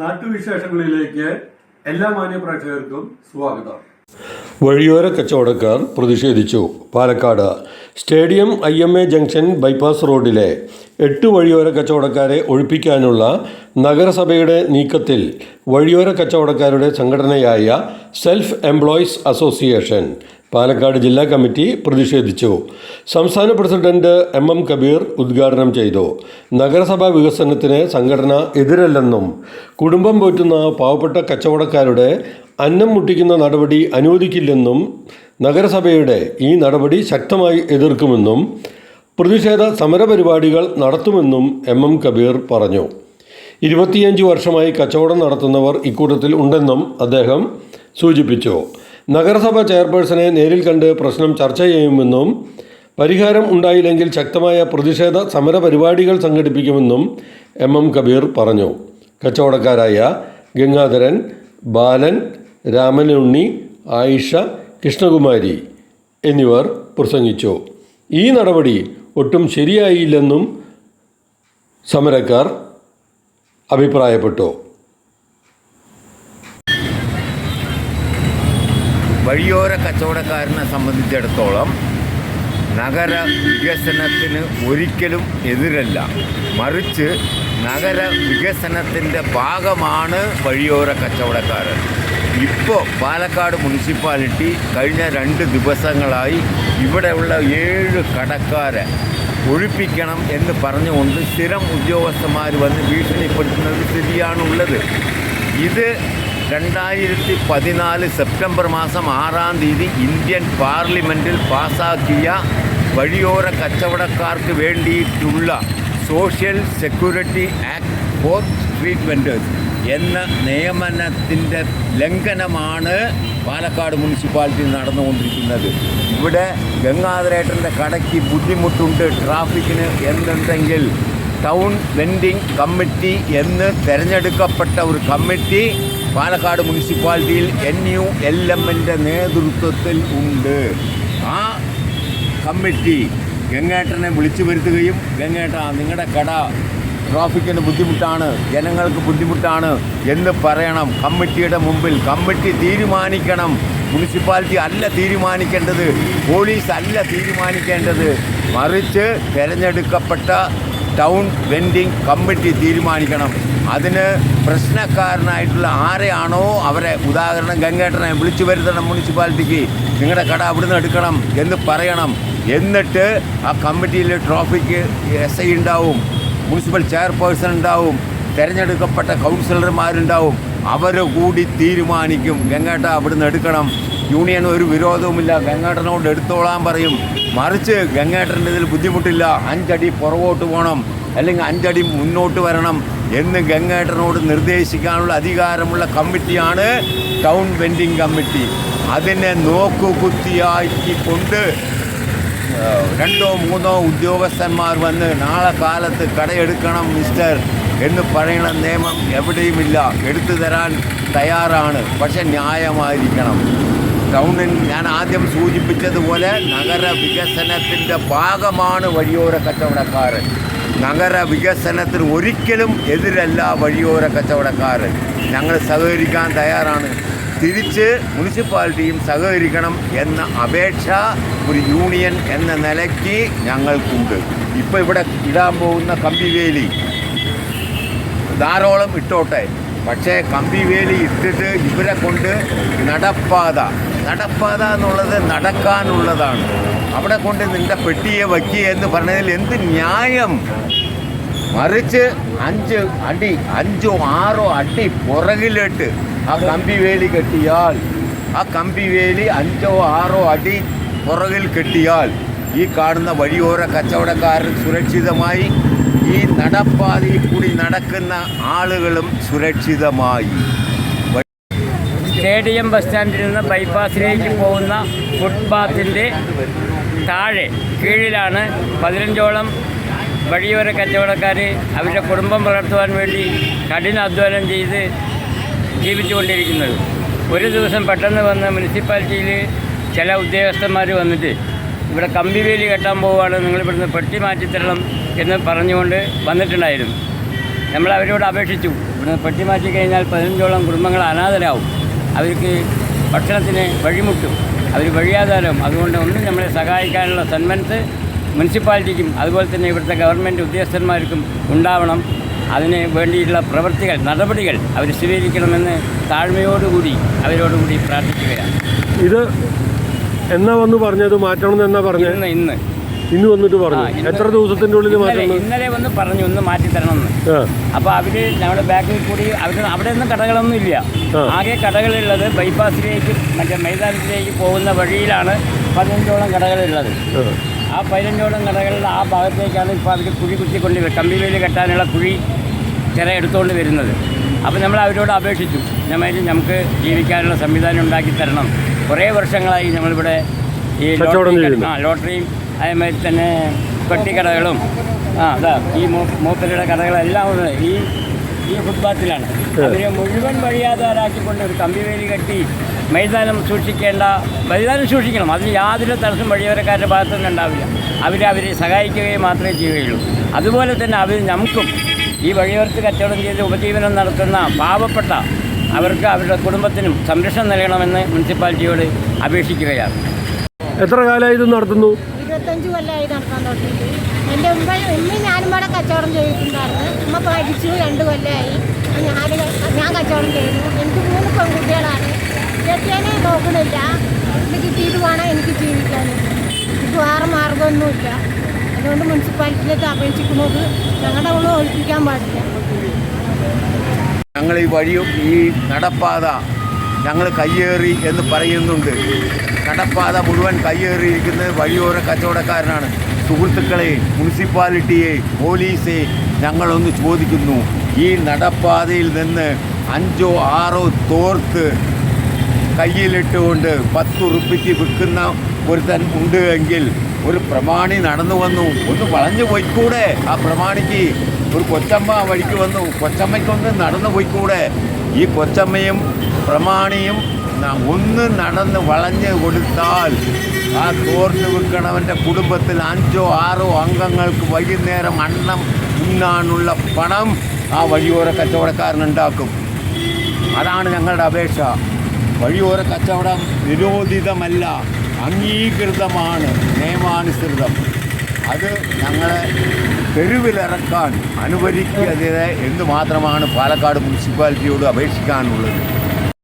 നാട്ടുവിശേഷങ്ങളിലേക്ക് എല്ലാ മാന്യപ്രേക്ഷകർക്കും സ്വാഗതം. വഴിയോര കച്ചവടക്കാർ പ്രതിഷേധിച്ചു. Palakkad stadium I M A junction bypass റോഡിലെ എട്ട് വഴിയോര കച്ചവടക്കാരെ ഒഴിപ്പിക്കാനുള്ള നഗരസഭയുടെ നീക്കത്തിൽ വഴിയോര കച്ചവടക്കാരുടെ സംഘടനയായ സെൽഫ് എംപ്ലോയീസ് അസോസിയേഷൻ പാലക്കാട് ജില്ലാ കമ്മിറ്റി പ്രതിഷേധിച്ചു. സംസ്ഥാന പ്രസിഡന്റ് എം എം കബീർ ഉദ്ഘാടനം ചെയ്തു. നഗരസഭാ വികസനത്തിന് സംഘടന എതിരല്ലെന്നും കുടുംബം പോറ്റുന്ന പാവപ്പെട്ട കച്ചവടക്കാരുടെ അന്നം മുട്ടിക്കുന്ന നടപടി അനുവദിക്കില്ലെന്നും നഗരസഭയുടെ ഈ നടപടി ശക്തമായി എതിർക്കുമെന്നും പ്രതിഷേധ സമരപരിപാടികൾ നടത്തുമെന്നും എം എം കബീർ പറഞ്ഞു. ഇരുപത്തിയഞ്ച് വർഷമായി കച്ചവടം നടത്തുന്നവർ ഇക്കൂട്ടത്തിൽ ഉണ്ടെന്നും അദ്ദേഹം സൂചിപ്പിച്ചു. നഗരസഭ ചെയർപേഴ്സണെ നേരിൽ കണ്ട് പ്രശ്നം ചർച്ച ചെയ്യുമെന്നും പരിഹാരം ഉണ്ടായില്ലെങ്കിൽ ശക്തമായ പ്രതിഷേധ സമര പരിപാടികൾ സംഘടിപ്പിക്കുമെന്നും എം എം കബീർ പറഞ്ഞു. കച്ചവടക്കാരായ ഗംഗാധരൻ ബാലൻ രാമനുണ്ണി ആയിഷ കൃഷ്ണകുമാരി എന്നിവർ പ്രസംഗിച്ചു. ഈ നടപടി ഒട്ടും ശരിയായില്ലെന്നും സമരക്കാർ അഭിപ്രായപ്പെട്ടു. വഴിയോര കച്ചവടക്കാരനെ സംബന്ധിച്ചിടത്തോളം നഗര വികസനത്തിന് ഒരിക്കലും എതിരല്ല. മറിച്ച് നഗര വികസനത്തിന്റെ ഭാഗമാണ് വഴിയോര കച്ചവടക്കാരൻ. ഇപ്പോൾ പാലക്കാട് മുനിസിപ്പാലിറ്റി കഴിഞ്ഞ രണ്ട് ദിവസങ്ങളായി ഇവിടെയുള്ള ഏഴ് കടക്കാരെ ഒഴിപ്പിക്കണം എന്ന് പറഞ്ഞുകൊണ്ട് സ്ഥിരം ഉദ്യോഗസ്ഥന്മാർ വന്ന് ഭീഷണിപ്പെടുത്തുന്ന ശരിയാണുള്ളത് ഇത് രണ്ടായിരത്തി പതിനാല് സെപ്റ്റംബർ മാസം ആറാം തീയതി ഇന്ത്യൻ പാർലമെന്റിൽ പാസാക്കിയ വഴിയോര കച്ചവടക്കാർക്ക് വേണ്ടിയിട്ടുള്ള social security act for street എന്ന നിയമനത്തിന്റെ ലംഘനമാണ് പാലക്കാട് മുനിസിപ്പാലിറ്റിയിൽ നടന്നുകൊണ്ടിരിക്കുന്നത്. ഇവിടെ ഗംഗാധരേട്ടന്റെ കടയ്ക്ക് ബുദ്ധിമുട്ടുണ്ട് ട്രാഫിക്കിന് എന്നുണ്ടെങ്കിൽ ടൗൺ വെൻഡിങ് കമ്മിറ്റി എന്ന് തിരഞ്ഞെടുക്കപ്പെട്ട ഒരു കമ്മിറ്റി പാലക്കാട് മുനിസിപ്പാലിറ്റിയിൽ എൻ യു എൽ എമ്മിന്റെ നേതൃത്വത്തിൽ ഉണ്ട്. ആ കമ്മിറ്റി ഗംഗേട്ടനെ വിളിച്ചു വരുത്തുകയും ഗംഗേട്ട നിങ്ങളുടെ കട ട്രാഫിക്കിന് ബുദ്ധിമുട്ടാണ് ജനങ്ങൾക്ക് ബുദ്ധിമുട്ടാണ് എന്ന് പറയണം. കമ്മിറ്റിയുടെ മുമ്പിൽ കമ്മിറ്റി തീരുമാനിക്കണം. മുനിസിപ്പാലിറ്റി അല്ല തീരുമാനിക്കേണ്ടത് പോലീസ് അല്ല തീരുമാനിക്കേണ്ടത്. മറിച്ച് തിരഞ്ഞെടുക്കപ്പെട്ട ടൗൺ വെൻഡിങ് കമ്മിറ്റി തീരുമാനിക്കണം. അതിന് പ്രശ്നക്കാരനായിട്ടുള്ള ആരെയാണോ അവരെ ഉദാഹരണം ഗംഗേട്ടനെ വിളിച്ചു വരുത്തണം മുനിസിപ്പാലിറ്റിക്ക്. നിങ്ങളുടെ കട അവിടുന്ന് എടുക്കണം എന്ന് പറയണം. എന്നിട്ട് ആ കമ്മിറ്റിയിൽ ട്രോഫിക്ക് എസ് ഐ ഉണ്ടാവും മുനിസിപ്പൽ ചെയർപേഴ്സൺ ഉണ്ടാവും തിരഞ്ഞെടുക്കപ്പെട്ട കൗൺസിലർമാരുണ്ടാവും. അവർ കൂടി തീരുമാനിക്കും. ഗംഗേട്ട അവിടുന്ന് എടുക്കണം. യൂണിയൻ ഒരു വിരോധവുമില്ല. ഗംഗേട്ടനോട് എടുത്തോളാൻ പറയും. മറിച്ച് ഗംഗേട്ടന്റെ ഇതിൽ ബുദ്ധിമുട്ടില്ല. അഞ്ചടി പുറകോട്ട് പോകണം അല്ലെങ്കിൽ അഞ്ചടി മുന്നോട്ട് വരണം എന്ന് ഗംഗേട്ടനോട് നിർദ്ദേശിക്കാനുള്ള അധികാരമുള്ള കമ്മിറ്റിയാണ് ടൗൺ വെൻഡിങ് കമ്മിറ്റി. അതിനെ നോക്കുകുത്തിയാക്കിക്കൊണ്ട് രണ്ടോ മൂന്നോ ഉദ്യോഗസ്ഥന്മാർ വന്ന് നാളെ കാലത്ത് കടയെടുക്കണം മിസ്റ്റർ എന്ന് പറയുന്ന നിയമം എവിടെയുമില്ല. എടുത്തു തരാൻ തയ്യാറാണ്. പക്ഷെ ന്യായമായിരിക്കണം. ടൗണിൽ ഞാൻ ആദ്യം സൂചിപ്പിച്ചതുപോലെ നഗര വികസനത്തിന്റെ ഭാഗമാണ് വഴിയോര കച്ചവടക്കാരൻ നഗര വികസനത്തിന് ഒരിക്കലും എതിരല്ല വഴിയോര കച്ചവടക്കാരൻ ഞങ്ങൾ സഹകരിക്കാൻ തയ്യാറാണ്. തിരിച്ച് മുനിസിപ്പാലിറ്റിയും സഹകരിക്കണം എന്ന അപേക്ഷ ഒരു യൂണിയൻ എന്ന നിലയ്ക്ക് ഞങ്ങൾക്കുണ്ട്. ഇപ്പോൾ ഇവിടെ ഇടാൻ പോകുന്ന കമ്പിവേലി ധാരോളം ഇട്ടോട്ടെ. പക്ഷേ കമ്പിവേലി ഇട്ടിട്ട് ഇവരെ കൊണ്ട് നടപ്പാത. നടപ്പാത എന്നുള്ളത് നടക്കാനുള്ളതാണ്. അവിടെ കൊണ്ട് നിന്റെ പെട്ടിയെ വയ്ക്കുക എന്ന് പറഞ്ഞതിൽ എന്ത് ന്യായം? മറിച്ച് അഞ്ച് അടി അഞ്ചോ ആറോ അടി പുറകിലിട്ട് ആ കമ്പിവേലി കെട്ടിയാൽ ആ കമ്പിവേലി അഞ്ചോ ആറോ അടി പുറകിൽ കെട്ടിയാൽ ഈ കാണുന്ന വഴിയോര കച്ചവടക്കാരൻ സുരക്ഷിതമായി ഈ നടപ്പാതയിൽ കൂടി നടക്കുന്ന ആളുകളും സുരക്ഷിതമായി. സ്റ്റേഡിയം ബസ് സ്റ്റാൻഡിൽ നിന്ന് ബൈപ്പാസിലേക്ക് പോകുന്ന ഫുട്പാത്തിന്റെ താഴെ കീഴിലാണ് പതിനഞ്ചോളം വഴിയോര കച്ചവടക്കാർ അവരുടെ കുടുംബം പുലർത്തുവാൻ വേണ്ടി കഠിന അധ്വാനം ചെയ്ത് ജീവിച്ചുകൊണ്ടിരിക്കുന്നത്. ഒരു ദിവസം പെട്ടെന്ന് വന്ന് മുനിസിപ്പാലിറ്റിയിൽ ചില ഉദ്യോഗസ്ഥന്മാർ വന്നിട്ട് ഇവിടെ കമ്പി വേലി കെട്ടാൻ പോവുകയാണ്. നിങ്ങൾ ഇവിടുന്ന് പെട്ടി മാറ്റിത്തരണം എന്ന് പറഞ്ഞുകൊണ്ട് വന്നിട്ടുണ്ടായിരുന്നു. നമ്മൾ അവരോട് അപേക്ഷിച്ചു. ഇവിടുന്ന് പെട്ടി മാറ്റി കഴിഞ്ഞാൽ പതിനഞ്ചോളം കുടുംബങ്ങൾ അനാഥരാകും അവർക്ക് ഭക്ഷണത്തിന് വഴിമുട്ടും. അവർ വഴിയാധാരം അതുകൊണ്ട് ഒന്നും നമ്മളെ സഹായിക്കാനുള്ള സന്മനസ് മുനിസിപ്പാലിറ്റിക്കും അതുപോലെ തന്നെ ഇവിടുത്തെ ഗവൺമെന്റ് ഉദ്യോഗസ്ഥന്മാർക്കും ഉണ്ടാവണം. അതിന് വേണ്ടിയിട്ടുള്ള പ്രവൃത്തികൾ നടപടികൾ അവർ സ്വീകരിക്കണമെന്ന് താഴ്മയോടുകൂടി അവരോടുകൂടി പ്രാർത്ഥിക്കുകയാണ്. ഇത് എന്നാ വന്ന് പറഞ്ഞത്? മാറ്റണം എന്നാ പറഞ്ഞത്? ഇന്ന് ഇന്ന്. ഇന്ന് വന്നിട്ട് പറഞ്ഞു. ആ, ഇന്ന് എത്ര ദിവസത്തിന്റെ ഉള്ളിൽ ഇന്നലെ മാറ്റണം ഇന്നലെ വന്ന് പറഞ്ഞു ഒന്ന് മാറ്റി തരണം ആ. അപ്പോൾ അവർ നമ്മുടെ ബാക്കിൽ കൂടി അവർ അവിടെ ഒന്നും കടകളൊന്നും ഇല്ല. ആ. ആകെ കടകളുള്ളത് ബൈപ്പാസിലേക്ക് മറ്റേ മൈതാനത്തിലേക്ക് പോകുന്ന വഴിയിലാണ് പതിനഞ്ചോളം കടകളുള്ളത്. ആ. ആ പതിനഞ്ചോളം കടകളുടെ ആ ഭാഗത്തേക്കാണ് ഇപ്പൊ അവർ കുഴി കുത്തിക്കൊണ്ട് കമ്പി കമ്പിവേലി കെട്ടാനുള്ള കുഴി ചില എടുത്തുകൊണ്ട് വരുന്നത്. അപ്പോൾ നമ്മൾ അവരോട് അപേക്ഷിച്ചു. ഞമ്മയിൽ നമുക്ക് ജീവിക്കാനുള്ള സംവിധാനം ഉണ്ടാക്കി തരണം. കുറേ വർഷങ്ങളായി നമ്മളിവിടെ ഈ കച്ചവടം ലോട്ടറി ആ ലോട്ടറിയും അതേമാതിരി തന്നെ പെട്ടിക്കടകളും ആ അതാ ഈ മൂ- മൂപ്പരുടെ കടകളെല്ലാം ഈ ഈ ഫുട്പാത്തിലാണ്. അവരെ മുഴുവൻ വഴിയാധാരാക്കിക്കൊണ്ട് ഒരു കമ്പിവേലി കെട്ടി മൈതാനം സൂക്ഷിക്കേണ്ട മൈതാനം സൂക്ഷിക്കണം. അതിന് യാതൊരു തടസ്സം വഴിയോരക്കാരുടെ ഭാഗത്തുനിന്ന് ഉണ്ടാവില്ല. അവർ അവരെ സഹായിക്കുകയും മാത്രമേ ചെയ്യുകയുള്ളൂ. അതുപോലെ തന്നെ അവർ നമുക്കും ഈ വഴിയോരത്ത് കച്ചവടം ചെയ്ത് ഉപജീവനം നടത്തുന്ന പാവപ്പെട്ട അവർക്ക് അവരുടെ കുടുംബത്തിനും സംരക്ഷണം നൽകണമെന്ന് മുനിസിപ്പാലിറ്റിയോട് അപേക്ഷിക്കുകയാണ്. എത്ര കാലമായി ഇത് നടത്തുന്നു? ഇരുപത്തഞ്ച് കൊല്ലമായി നടത്താൻ തുടങ്ങിയിട്ട്. എന്റെ ഉമ്മ ഉമ്മയും ഞാനും കൂടെ കച്ചവടം ചെയ്തിട്ടുണ്ടായിരുന്നു. ഉമ്മ പഠിച്ചു രണ്ട് കൊല്ലമായി ഞാൻ ഞാൻ കച്ചവടം ചെയ്യുന്നു. എനിക്ക് മൂന്ന് പെൺകുട്ടികളാണ്. കെട്ടിയനെ നോക്കണില്ല. ഇത് കിട്ടിയിട്ട് വേണം എനിക്ക് ജീവിക്കാൻ എനിക്ക് വേറെ മാർഗമൊന്നുമില്ല അതുകൊണ്ട് മുനിസിപ്പാലിറ്റിയിലേക്ക് അപേക്ഷിക്കുന്നത് ഞങ്ങളുടെ ഉള്ള ഒഴിപ്പിക്കാൻ പാടില്ല. ഞങ്ങൾ ഈ വഴിയും ഈ നടപ്പാത ഞങ്ങൾ കയ്യേറി എന്ന് പറയുന്നുണ്ട്. നടപ്പാത മുഴുവൻ കയ്യേറിയിരിക്കുന്നത് വഴിയോര കച്ചവടക്കാരനാണ്. സുഹൃത്തുക്കളെ മുനിസിപ്പാലിറ്റിയെ പോലീസെ ഞങ്ങളൊന്ന് ചോദിക്കുന്നു. ഈ നടപ്പാതയിൽ നിന്ന് അഞ്ചോ ആറോ തോർത്ത് കയ്യിലിട്ടുകൊണ്ട് പത്ത് ഉറുപ്പിക്ക് വിൽക്കുന്ന ഒരുത്തൻ ഉണ്ട് എങ്കിൽ ഒരു പ്രമാണി നടന്നു വന്നു. ഒന്ന് വളഞ്ഞു പോയിക്കൂടെ ആ പ്രമാണിക്ക്. ഒരു കൊച്ചമ്മ വഴിക്ക് വന്നു. കൊച്ചമ്മയ്ക്കൊന്ന് നടന്നു പോയിക്കൂടെ? ഈ കൊച്ചമ്മയും പ്രമാണിയും ഒന്ന് നടന്ന് വളഞ്ഞ് കൊടുത്താൽ ആ തോർത്ത് വിൽക്കണവന്റെ കുടുംബത്തിൽ അഞ്ചോ ആറോ അംഗങ്ങൾക്ക് വൈകുന്നേരം അണ്ണം ഉണ്ണാനുള്ള പണം ആ വഴിയോര കച്ചവടക്കാരനുണ്ടാക്കും അതാണ് ഞങ്ങളുടെ അപേക്ഷ. വഴിയോര കച്ചവടം നിരോധിതമല്ല അംഗീകൃതമാണ് നിയമാനുസൃതം. അത് ഞങ്ങളെ തെരുവിലിറക്കാൻ അനുവദിക്കരുത് എന്ന് മാത്രമാണ് പാലക്കാട് മുനിസിപ്പാലിറ്റിയോട് അപേക്ഷിക്കാനുള്ളത്.